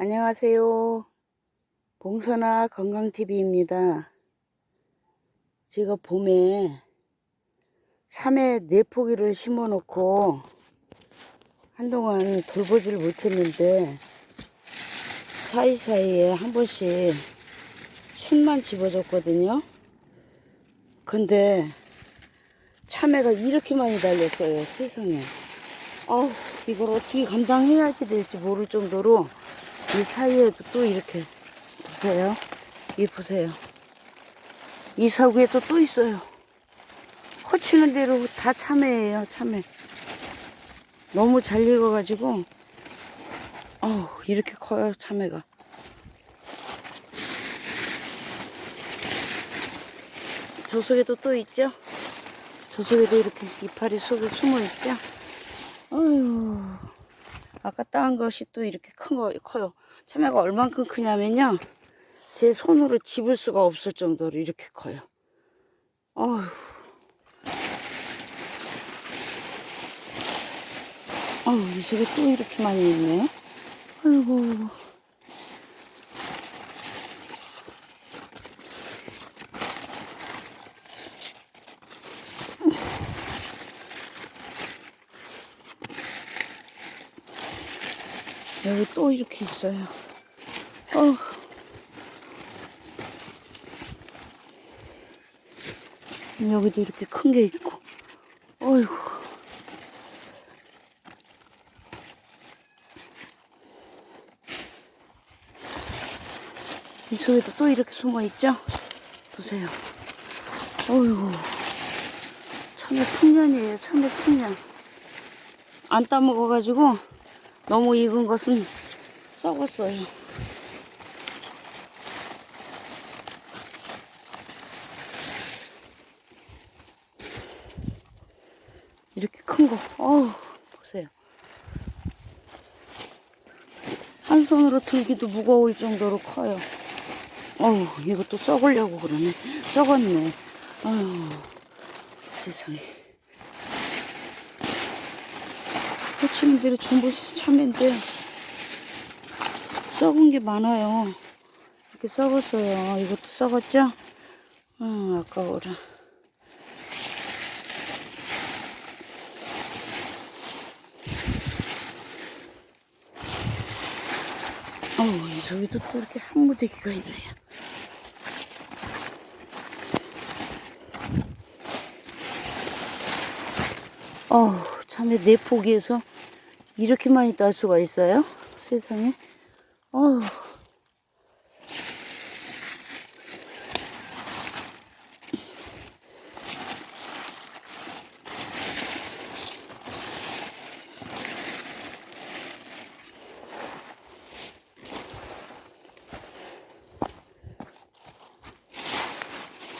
안녕하세요. 봉선아 건강TV입니다. 제가 봄에 삼에 네포기를 심어 놓고 한동안 돌보지를 못했는데 사이사이에 한 번씩 순만 집어줬거든요. 근데 참외가 이렇게 많이 달렸어요. 세상에. 아우, 이걸 어떻게 감당해야지 될지 모를 정도로 이 사이에도 또 이렇게 보세요. 이 보세요. 이 사구에도 또 있어요. 허치는 대로 다 참외예요. 참외. 너무 잘 익어가지고 어우 이렇게 커요 참외가. 저 속에도 또 있죠? 저 속에도 이렇게 이파리 속에 숨어 있죠? 어휴. 아까 따은 것이 또 이렇게 큰 거, 커요. 참외가 얼만큼 크냐면요. 제 손으로 집을 수가 없을 정도로 이렇게 커요. 어휴. 어휴, 이 속에 또 이렇게 많이 있네. 아이고. 여기 또 이렇게 있어요. 어. 여기도 이렇게 큰 게 있고. 어이구. 이 속에도 또 이렇게 숨어 있죠? 보세요. 어이구. 참외 풍년이에요. 참외 풍년. 안 따먹어가지고 너무 익은 것은 썩었어요. 이렇게 큰 거, 어우, 보세요. 한 손으로 들기도 무거울 정도로 커요. 어우, 이것도 썩으려고 그러네. 썩었네. 아유, 세상에. 대로 전부 참외인데 썩은 게 많아요. 이렇게 썩었어요. 이것도 썩었죠? 아, 아까워라. 어우, 이 저기도 또 이렇게 한 무대기가 있네요. 어우, 참외 네 포기에서 이렇게 많이 딸 수가 있어요? 세상에. 어우.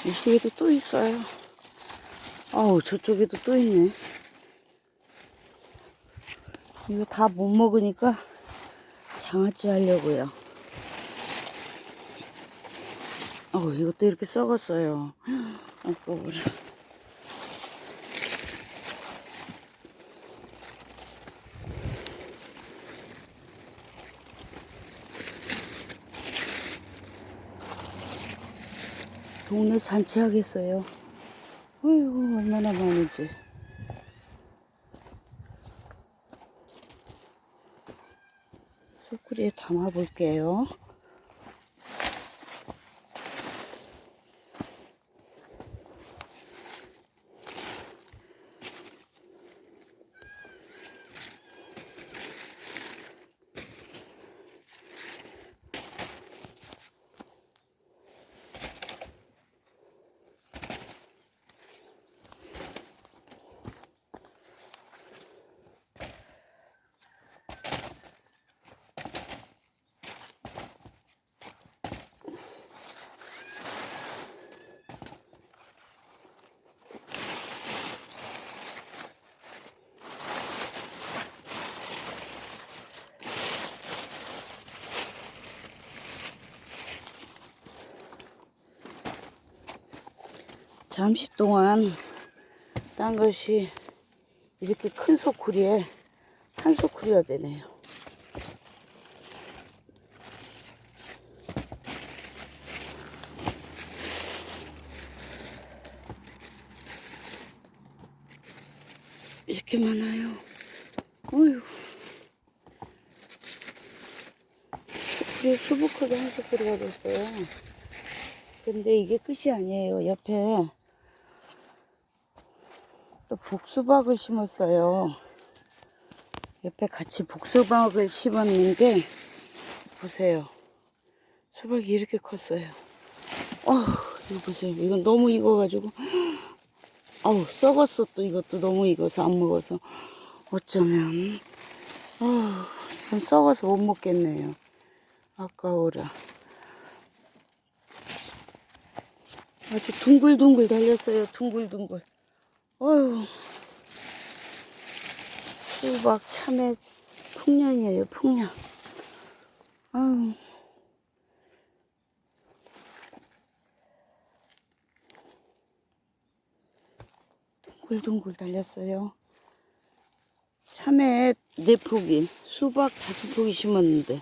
이쪽에도 또 있어요. 아우, 저쪽에도 또 있네. 이거 다 못 먹으니까 장아찌 하려고요. 어, 이것도 이렇게 썩었어요. 아까워라. 동네 잔치하겠어요. 어이구, 얼마나 많은지. 소쿠리에 담아 볼게요. 잠시 동안 딴 것이 이렇게 큰 소쿠리에 한 소쿠리가 되네요. 이렇게 많아요. 어휴. 소쿠리 수북하게 한 소쿠리가 됐어요. 근데 이게 끝이 아니에요. 옆에 복수박을 심었어요. 옆에 같이 복수박을 심었는데, 보세요. 수박이 이렇게 컸어요. 어휴, 이거 보세요. 이건 너무 익어가지고. 아우, 썩었어. 또 이것도 너무 익어서 안 먹어서. 어쩌면. 아우, 이건 썩어서 못 먹겠네요. 아까워라. 아주 둥글둥글 달렸어요. 둥글둥글. 어휴. 수박 참외 풍년이에요. 풍년. 아유. 둥글둥글 달렸어요. 참외 네 포기, 수박 다섯 포기 심었는데,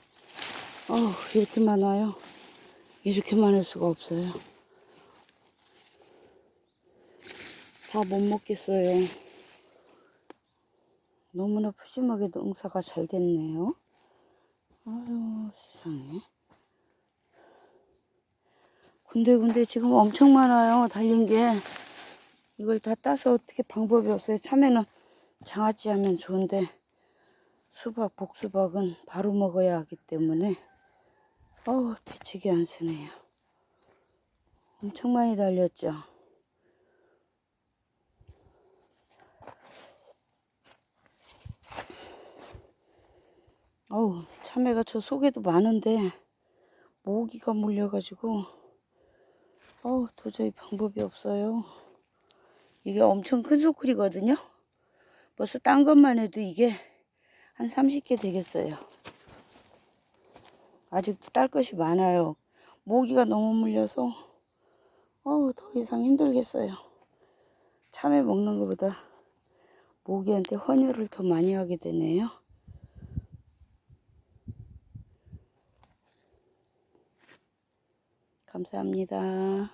어 이렇게 많아요. 이렇게 많을 수가 없어요. 다 못 먹겠어요. 너무나 푸짐하게 농사가 잘 됐네요. 아유, 세상에. 군데군데 지금 엄청 많아요. 달린 게. 이걸 다 따서 어떻게 방법이 없어요. 참외는 장아찌 하면 좋은데, 수박, 복수박은 바로 먹어야 하기 때문에, 어우, 대책이 안 쓰네요. 엄청 많이 달렸죠. 어우, 참외가 저 속에도 많은데, 모기가 물려가지고, 어우, 도저히 방법이 없어요. 이게 엄청 큰 소쿠리거든요. 벌써 딴 것만 해도 이게 한 30개 되겠어요. 아직도 딸 것이 많아요. 모기가 너무 물려서, 어우, 더 이상 힘들겠어요. 참외 먹는 것보다 모기한테 헌혈을 더 많이 하게 되네요. 감사합니다.